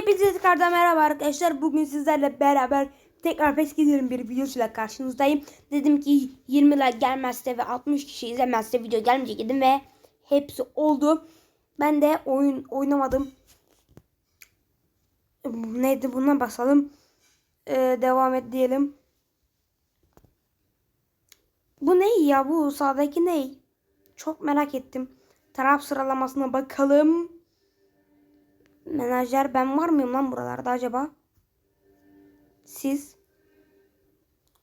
Hepinize tekrardan merhaba arkadaşlar. Bugün sizlerle beraber tekrar pes gidiyorum bir videosuyla karşınızdayım. Dedim ki 20 like gelmezse ve 60 kişi izlemezse video gelmeyecek dedim ve hepsi oldu. Ben de oyun oynamadım. Neydi buna basalım. Ee, devam et diyelim. Bu ne ya bu sağdaki ne? Çok merak ettim. Taraf sıralamasına bakalım. Menajer ben var mıyım lan buralarda acaba? Siz?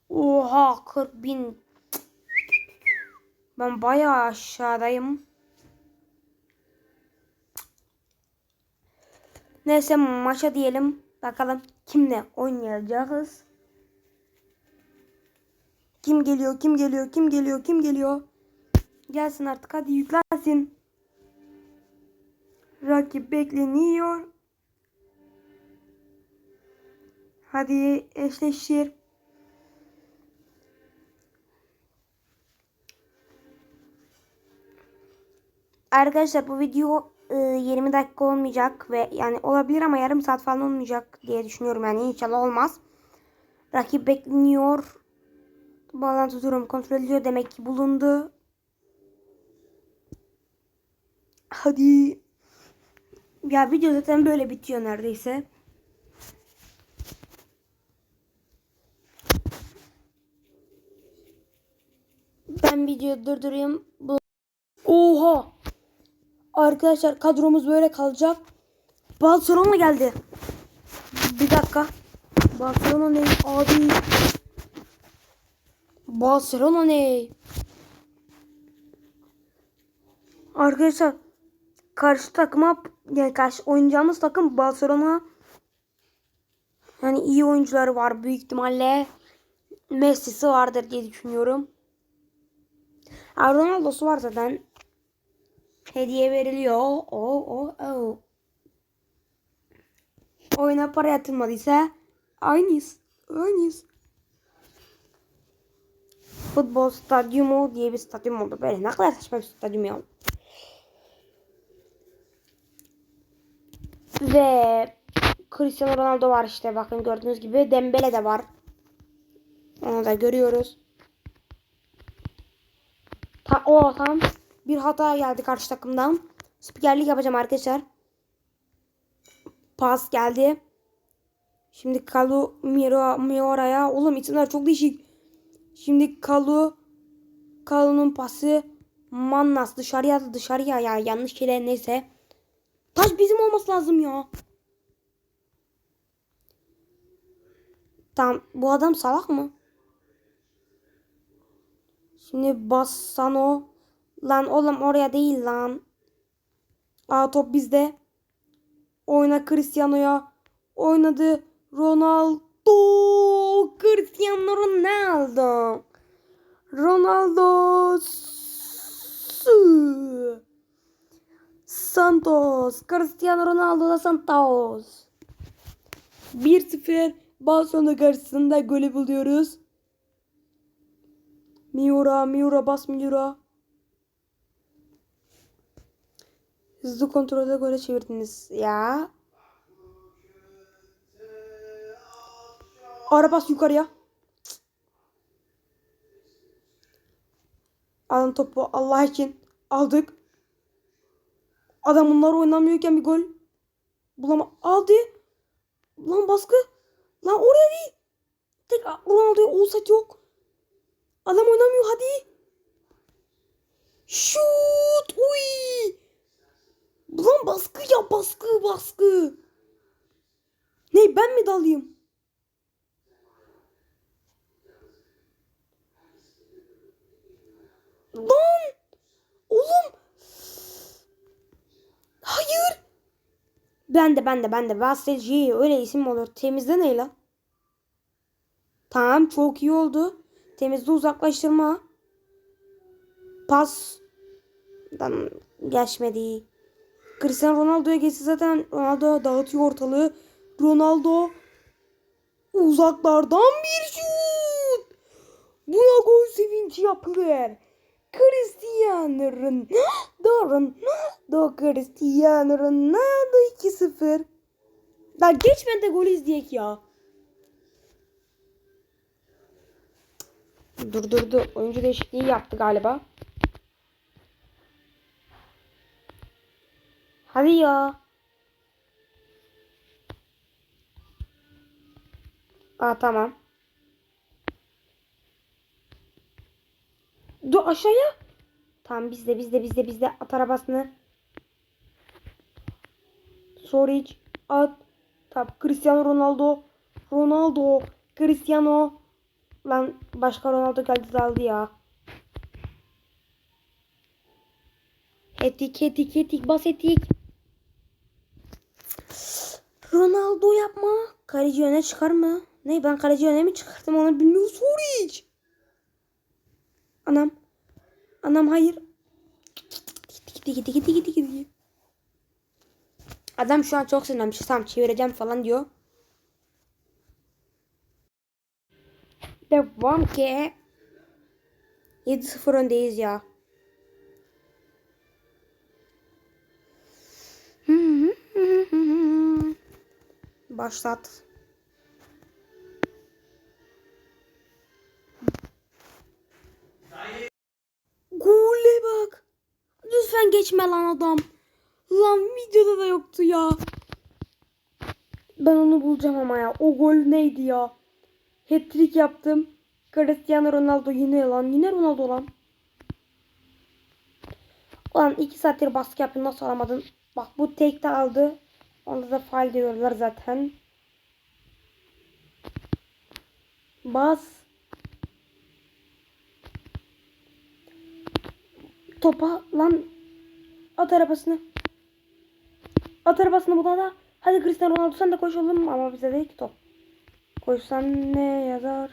Oha 40 bin. Ben bayağı aşağıdayım. Neyse maça diyelim. Bakalım kimle oynayacağız. Kim geliyor, kim geliyor, kim geliyor, kim geliyor. Gelsin artık hadi yüklensin. Rakip bekleniyor. Hadi eşleşir. Arkadaşlar bu video e, 20 dakika olmayacak ve yani olabilir ama yarım saat falan olmayacak diye düşünüyorum yani inşallah olmaz. Rakip bekleniyor. Bağlantı durum kontrol ediyor demek ki bulundu. Hadi. Ya video zaten böyle bitiyor neredeyse. Ben videoyu durdurayım. Bu... Oha! Arkadaşlar kadromuz böyle kalacak. Barcelona geldi. Bir dakika. Barcelona ne abi? Barcelona ne? Arkadaşlar karşı takıma yani karşı oynayacağımız takım Barcelona yani iyi oyuncuları var büyük ihtimalle Messi'si vardır diye düşünüyorum. Ronaldo'su var zaten. Hediye veriliyor. O o o. Oyuna para yatırmadıysa aynıyız. Aynıyız. Futbol stadyumu diye bir stadyum oldu. Böyle ne kadar saçma bir stadyum ya. Ve Cristiano Ronaldo var işte bakın gördüğünüz gibi. Dembele de var. Onu da görüyoruz. Ta o tam bir hata geldi karşı takımdan. Spikerlik yapacağım arkadaşlar. Pas geldi. Şimdi Kalu Miro Miora'ya. Oğlum isimler çok değişik. Şimdi Kalu Kalu'nun pası Mannas dışarıya dışarıya ya yanlış kere neyse. Taş bizim olması lazım ya. Tamam bu adam salak mı? Şimdi Bassano. Lan oğlum oraya değil lan. Aa top bizde. Oyna Cristiano'ya. Oynadı Ronaldo. Cristiano Ronaldo. Ronaldo. Santos. Cristiano Ronaldo da Santos. 1-0 Barcelona karşısında golü buluyoruz. Miura, Miura bas Miura. Hızlı kontrolde gole çevirdiniz ya. Ara bas yukarıya. Alın topu Allah için. Aldık. Adam bunlar oynamıyorken bir gol. Bulama. Aldı. Lan baskı. Lan oraya değil. Tek Ronaldo'ya olsak yok. Adam oynamıyor hadi. Şut. Uy. Lan baskı ya baskı baskı. Ne ben mi dalayım? Lan. Oğlum. Hayır. Ben de ben de ben de. Vasıtacı öyle isim olur. Temizle ne lan? Tamam çok iyi oldu. Temizde uzaklaştırma. Pas. Dan geçmedi. Cristiano Ronaldo'ya geçti zaten. Ronaldo dağıtıyor ortalığı. Ronaldo uzaklardan bir şut. Buna gol sevinci yapılır. Cristiano Ronaldo Ronaldo Cristiano Ronaldo 2-0. Lan geçmeden de golü izleyek ya. Durdurdu. Oyuncu değişikliği yaptı galiba. Hadi ya. Aa tamam. Dur aşağıya. Tamam bizde bizde bizde bizde at arabasını. Soric at. Tamam Cristiano Ronaldo. Ronaldo. Cristiano. Lan başka Ronaldo geldi de aldı ya. Etik etik etik bas etik. Ronaldo yapma. Kaleci öne çıkar mı? Ne ben kaleci öne mi çıkarttım onu bilmiyorum. Soric. Anam. Anam hayır. Gitti gitti gitti gitti gitti. Adam şu an çok sinirlenmiş. Tamam çevireceğim falan diyor. Devam ki. 7-0 öndeyiz ya. Başlat. Gole bak. Lütfen geçme lan adam. Lan videoda da yoktu ya. Ben onu bulacağım ama ya. O gol neydi ya? Hat-trick yaptım. Cristiano Ronaldo yine lan. Yine Ronaldo lan. Ulan iki saattir baskı yapıyor. Nasıl alamadın? Bak bu tek de aldı. Onda da faal diyorlar zaten. Bas. Topa lan. At arabasını. At arabasını buna da. Hadi Cristiano Ronaldo sen de koş oğlum. Ama bize değil ki top. Koşsan ne yazar?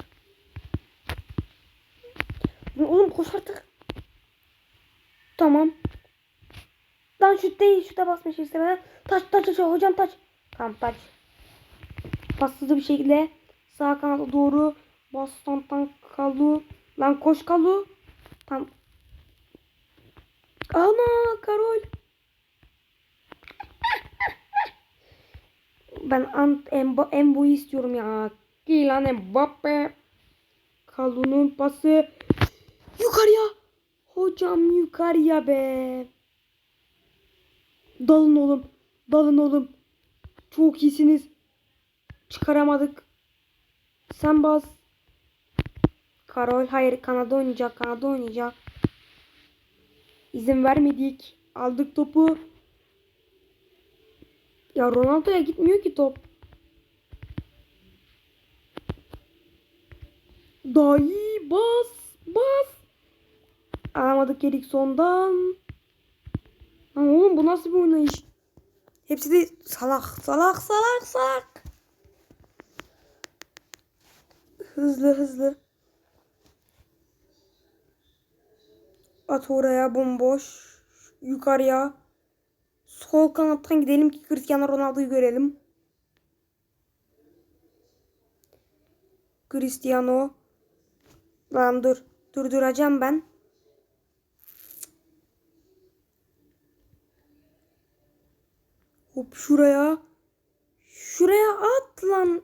Oğlum koş artık. Tamam. Lan şut değil. Şuta basmış istemeden. Taç taç taç. Hocam taç. Tamam taç. Paslı bir şekilde sağ kanata doğru bastontan kalu. Lan koş kalu. Tam. Ana Karol. Ben Ant Embo Embo'yu istiyorum ya. Kylian Mbappe. Kalun'un pası. Yukarıya. Hocam yukarıya be. Dalın oğlum. Dalın oğlum. Çok iyisiniz. Çıkaramadık. Sen bas. Karol hayır Kanada oynayacak. Kanada oynayacak. İzin vermedik. Aldık topu. Ya Ronaldo'ya gitmiyor ki top. Dahi bas bas. Alamadık yedik sondan. Lan oğlum bu nasıl bir oynayış? Hepsi de salak salak salak salak. Hızlı hızlı. At oraya bomboş. Yukarıya. Sol kanattan gidelim ki Cristiano Ronaldo'yu görelim. Cristiano. Lan dur. Durduracağım ben. Hop şuraya. Şuraya at lan.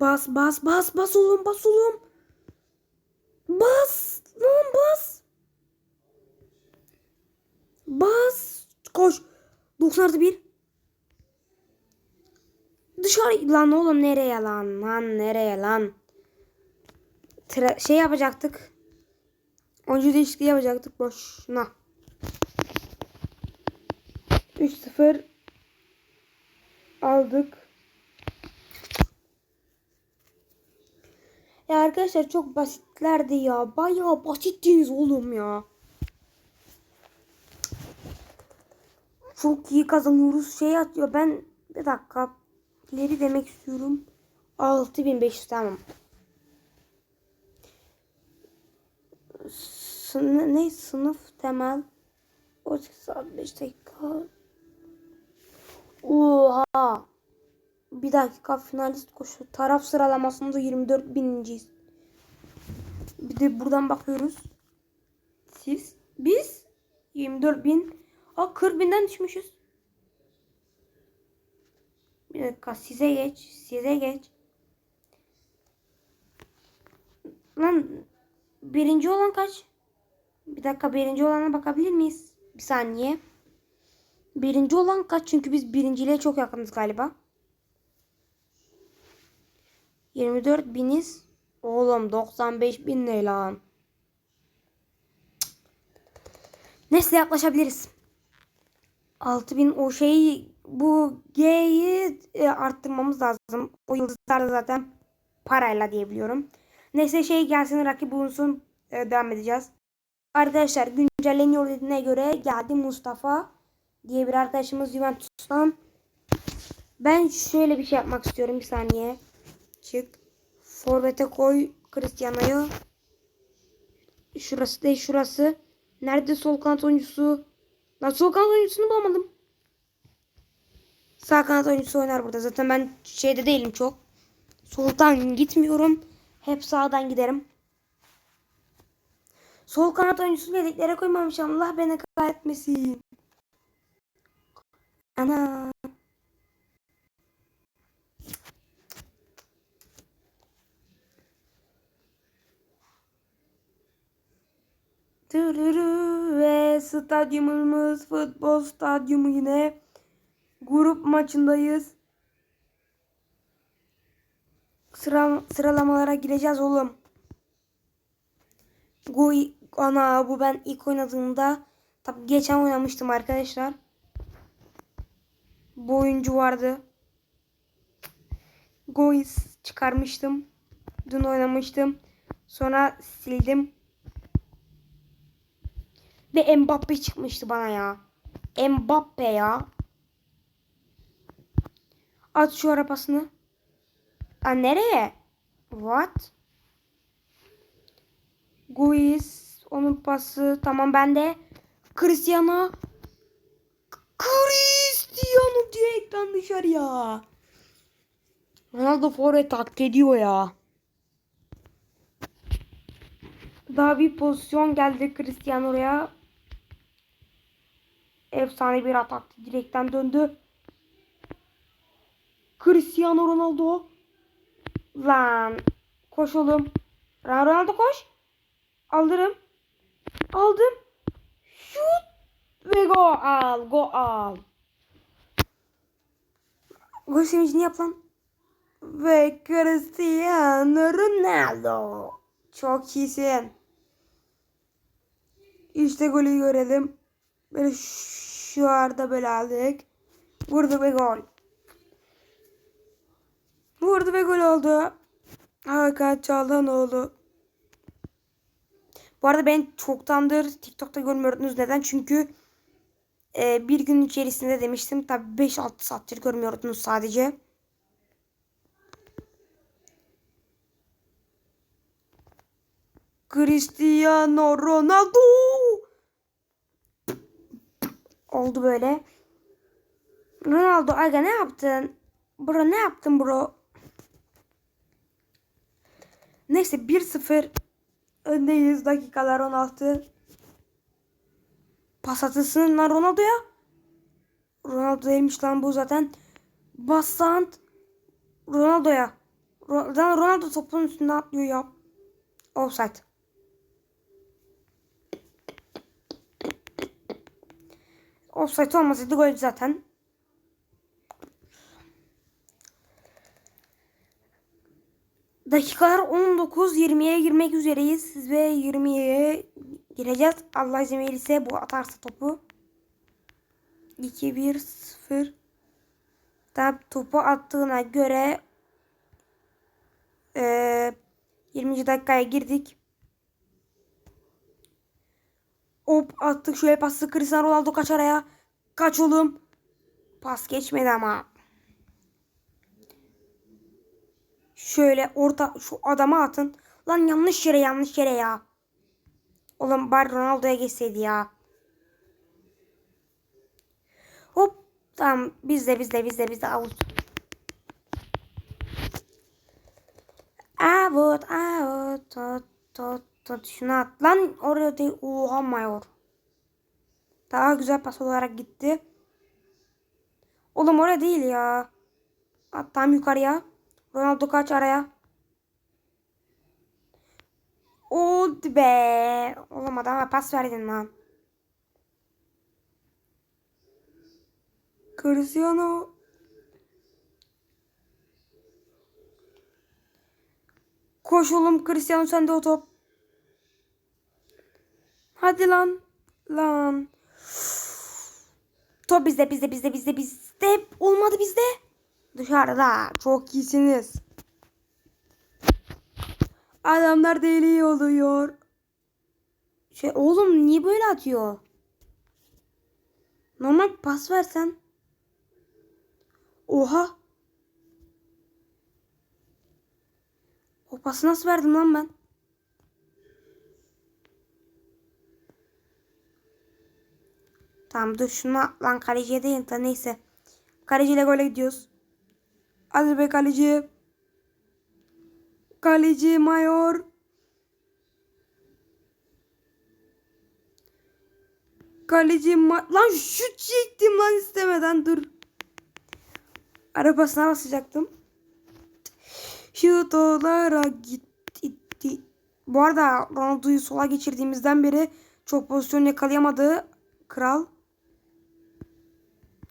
Bas bas bas bas oğlum bas oğlum. Bas lan bas. Bas. Koş. 90 artı 1. Dışarı lan oğlum nereye lan lan nereye lan. Tra şey yapacaktık. Oyuncu değişikliği yapacaktık boşuna. 3-0 aldık. Ya arkadaşlar çok basitlerdi ya. Bayağı basittiniz oğlum ya. Çok iyi kazanıyoruz. Şey atıyor. Ben bir dakika ileri demek istiyorum. 6500 tamam. Sın ne sınıf temel 18 saat 5 dakika. Oha. Bir dakika finalist koşu. Taraf sıralamasında 24 bininciyiz. Bir de buradan bakıyoruz. Siz, biz 24 bin. Aa 40 binden düşmüşüz. Bir dakika size geç. Size geç. Lan birinci olan kaç? Bir dakika birinci olana bakabilir miyiz? Bir saniye. Birinci olan kaç? Çünkü biz birinciliğe çok yakınız galiba. 24 biniz. Oğlum 95 bin ne lan? Neyse yaklaşabiliriz. 6000 o şeyi bu G'yi e, arttırmamız lazım. O yıldızlar da zaten parayla diyebiliyorum. Neyse şey gelsin rakip bulunsun e, devam edeceğiz. Arkadaşlar güncelleniyor dediğine göre geldi Mustafa diye bir arkadaşımız Juventus'tan. Ben şöyle bir şey yapmak istiyorum bir saniye. Çık. Forvet'e koy Cristiano'yu. Şurası değil şurası. Nerede sol kanat oyuncusu? Lan sol kanat oyuncusunu bulamadım. Sağ kanat oyuncusu oynar burada. Zaten ben şeyde değilim çok. Soldan gitmiyorum. Hep sağdan giderim. Sol kanat oyuncusunu yedeklere koymamışım. Allah beni kahretmesin. Ana. Tırırı ve stadyumumuz futbol stadyumu yine. Grup maçındayız. Sıra, sıralamalara gireceğiz oğlum. Bu ana bu ben ilk oynadığımda tabi geçen oynamıştım arkadaşlar. Bu oyuncu vardı. Gois çıkarmıştım. Dün oynamıştım. Sonra sildim. Ve Mbappe çıkmıştı bana ya. Mbappe ya. At şu arabasını. Aa, nereye? What? Guiz. Onun pası. Tamam ben de. Cristiano. Cristiano direkten dışarıya. Ronaldo forvet hak ediyor ya. Daha bir pozisyon geldi Cristiano'ya. Efsane bir atak direkten döndü. Cristiano Ronaldo. Lan koş oğlum. Ronaldo koş. Alırım. Aldım. Şut. Ve go al. Go al. Gol sevincini yap lan. Ve Cristiano Ronaldo. Çok iyisin. İşte golü görelim. Böyle şu arada böyle aldık. Vurdu ve gol. Vurdu ve gol oldu. Hakan Çalhanoğlu. Bu arada ben çoktandır TikTok'ta görmüyordunuz. Neden? Çünkü e, bir gün içerisinde demiştim. Tabi 5-6 saattir görmüyordunuz sadece. Cristiano Ronaldo. Oldu böyle. Ronaldo aga ne yaptın? Bro ne yaptın bro? Neyse 1-0 öndeyiz. Dakikalar 16. Pas atılsın lan Ronaldo'ya. Ronaldo değilmiş lan bu zaten. Bassant Ronaldo'ya. Ro- Ronaldo topun üstünde atlıyor ya. Offside. Offside olmasaydı gol zaten. Dakikalar 19-20'ye girmek üzereyiz ve 20'ye gireceğiz. Allah izin verirse bu atarsa topu. 2-1-0 Tabi topu attığına göre e, 20. dakikaya girdik. Hop attık şöyle pası Cristiano Ronaldo kaç araya. Kaç oğlum. Pas geçmedi ama. Şöyle orta şu adama atın. Lan yanlış yere yanlış yere ya. Oğlum bari Ronaldo'ya geçseydi ya. Hop tamam bizde bizde bizde bizde avut. Avut avut tot tot tot şunu at. Lan oraya değil. Oha mayor. Daha güzel pas olarak gitti. Oğlum oraya değil ya. At tam yukarıya. Ronaldo kaç araya. Oldu be. Olamadı ama pas verdin lan. Cristiano. Koş oğlum Cristiano sende o top. Hadi lan. Lan. Top bizde bizde bizde bizde bizde. Olmadı bizde. Dışarıda. Çok iyisiniz. Adamlar deli oluyor. Şey oğlum niye böyle atıyor? Normal pas versen. Oha. O pası nasıl verdim lan ben? Tamam dur şunu lan kaleciye değil de neyse. Kaleciyle gole gidiyoruz. Hadi be kaleci. Kaleci Mayor. Kaleci ma lan şut çektim lan istemeden dur. Arabasına basacaktım. Şut olarak gitti. Bu arada Ronaldo'yu sola geçirdiğimizden beri çok pozisyon yakalayamadı kral.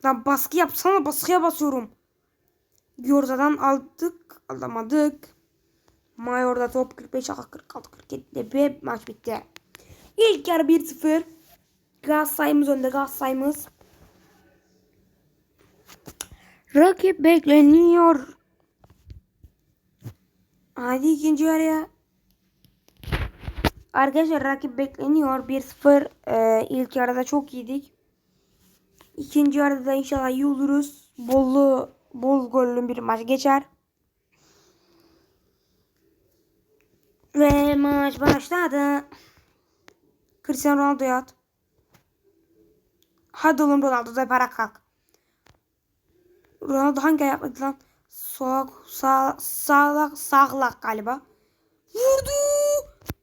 Lan baskı yapsana baskıya basıyorum. Yorza'dan aldık alamadık. Mayor'da top 45 dakika 46 47 ve maç bitti. İlk yarı 1-0. Galatasaray'ımız önde Galatasaray'ımız. Rakip bekleniyor. Hadi ikinci yarıya. Arkadaşlar rakip bekleniyor. 1-0 ee, ilk yarıda çok iyiydik. İkinci yarıda da inşallah iyi oluruz. Bollu, bol gollü bir maç geçer. Ve maç başladı. Cristiano Ronaldo'ya at. Hadi oğlum Ronaldo da para kalk. Ronaldo hangi ayaklıydı lan? Sağ, sağ, sağlak, sağlak galiba. Vurdu.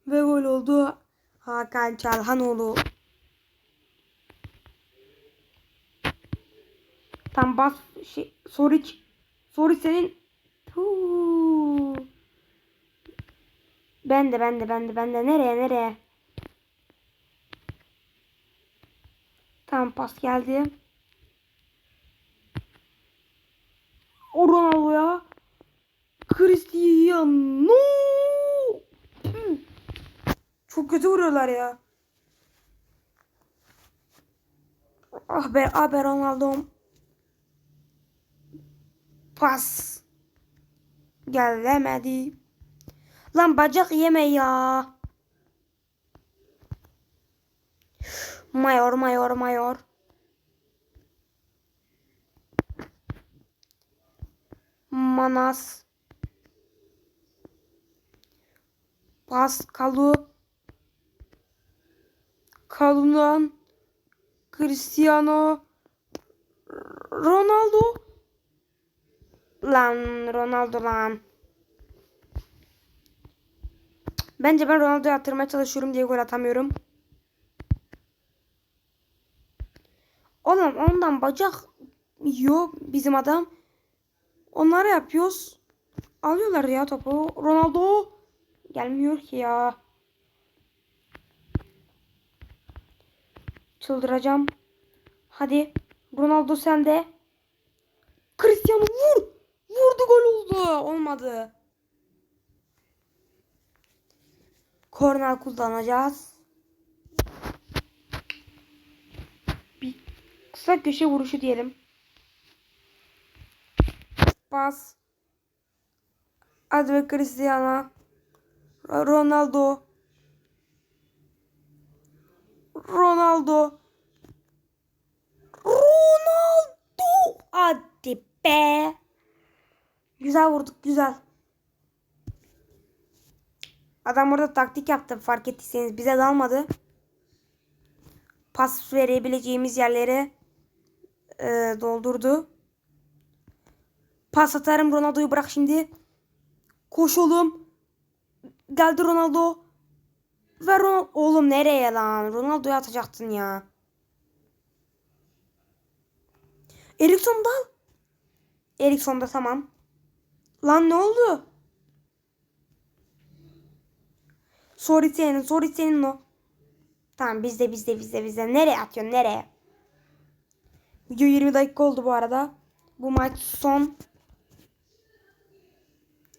Ve gol oldu. Hakan Çalhanoğlu. Tam bas şey Soric. Soric senin. Tuu. Ben de ben de ben de ben de nereye nereye? Tam pas geldi. O Ronaldo ya. Cristiano. Hmm. Çok kötü vuruyorlar ya. Ah be, ah be Ronaldo'm. Pas. Gelemedi. Lan bacak yeme ya. Mayor, mayor, mayor. Manas. Pas Kalu. Kalu'dan Cristiano Ronaldo. Lan Ronaldo lan. Bence ben Ronaldo'yu attırmaya çalışıyorum diye gol atamıyorum. Oğlum ondan bacak yiyor bizim adam. Onları yapıyoruz. Alıyorlar ya topu. Ronaldo gelmiyor ki ya. Çıldıracağım. Hadi. Ronaldo vur. Vurdu gol oldu. Olmadı. Korner kullanacağız. Bir kısa köşe vuruşu diyelim. Pas. Hadi Cristiano. Ronaldo. Ronaldo. Ronaldo. Hadi be. Güzel vurduk güzel. Adam orada taktik yaptı fark ettiyseniz bize dalmadı. Pas verebileceğimiz yerleri e, doldurdu. Pas atarım Ronaldo'yu bırak şimdi. Koş oğlum. Geldi Ronaldo. Ver Ronaldo. Oğlum nereye lan? Ronaldo'yu atacaktın ya. Eriksson dal. Eriksson'da tamam. Lan ne oldu? Sorry senin, sorry senin o. Tamam bizde bizde bizde bizde. Nereye atıyorsun nereye? Video 20 dakika oldu bu arada. Bu maç son.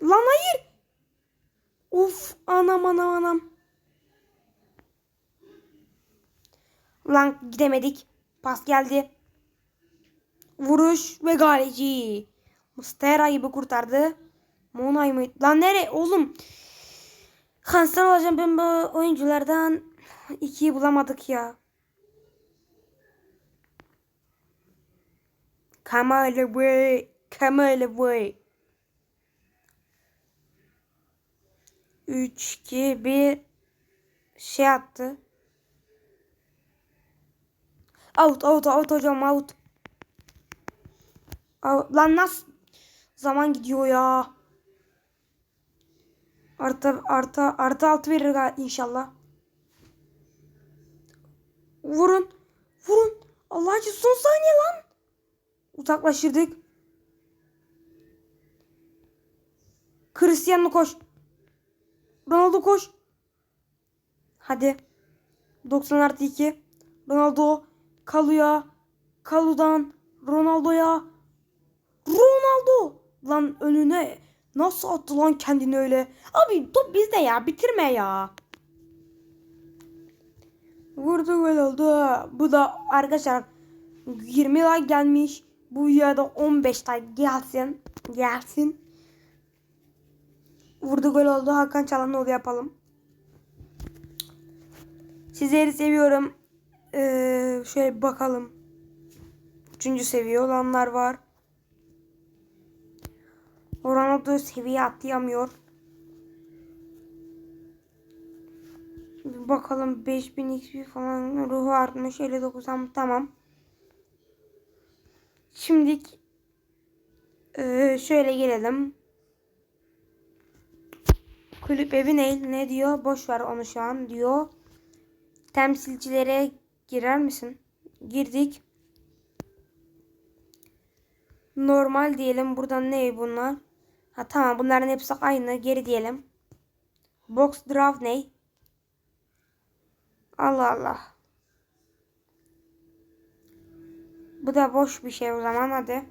Lan hayır. Of anam anam anam. Lan gidemedik. Pas geldi. Vuruş ve galeci. Mustera gibi kurtardı. Monay mı? Lan nere oğlum? Kanser olacağım ben bu oyunculardan ikiyi bulamadık ya. Come all the way. Come all the way. 3, 2, 1 şey attı. Out, out, out hocam out. Out. Lan nasıl zaman gidiyor ya. Artı artı artı altı verir inşallah. Vurun. Vurun. Allah için son saniye lan. Uzaklaştırdık. Cristiano koş. Ronaldo koş. Hadi. 90 artı 2. Ronaldo. Kalu'ya. Kalu'dan. Ronaldo'ya. Ronaldo. Lan önüne. Nasıl attı lan kendini öyle? Abi top bizde ya. Bitirme ya. Vurdu gol oldu. Bu da arkadaşlar 20 like gelmiş. Bu ya da 15 like gelsin. Gelsin. Vurdu gol oldu. Hakan Çalhanoğlu yapalım. Sizleri seviyorum. Ee, şöyle bakalım. Üçüncü seviye olanlar var. Ronaldo seviye atlayamıyor. Bakalım 5000 XP falan ruhu artmış 59 tam tamam. Şimdi şöyle gelelim. Kulüp evi ne, ne diyor? Boş ver onu şu an diyor. Temsilcilere girer misin? Girdik. Normal diyelim. Buradan ne bunlar? Ha tamam bunların hepsi aynı. Geri diyelim. Box draft ne? Allah Allah. Bu da boş bir şey o zaman hadi.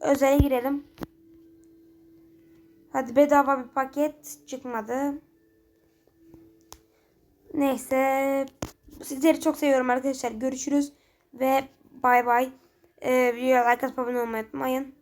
Özele girelim. Hadi bedava bir paket çıkmadı. Neyse. Sizleri çok seviyorum arkadaşlar. Görüşürüz ve bay bay. Ee, videoya like atıp abone olmayı unutmayın.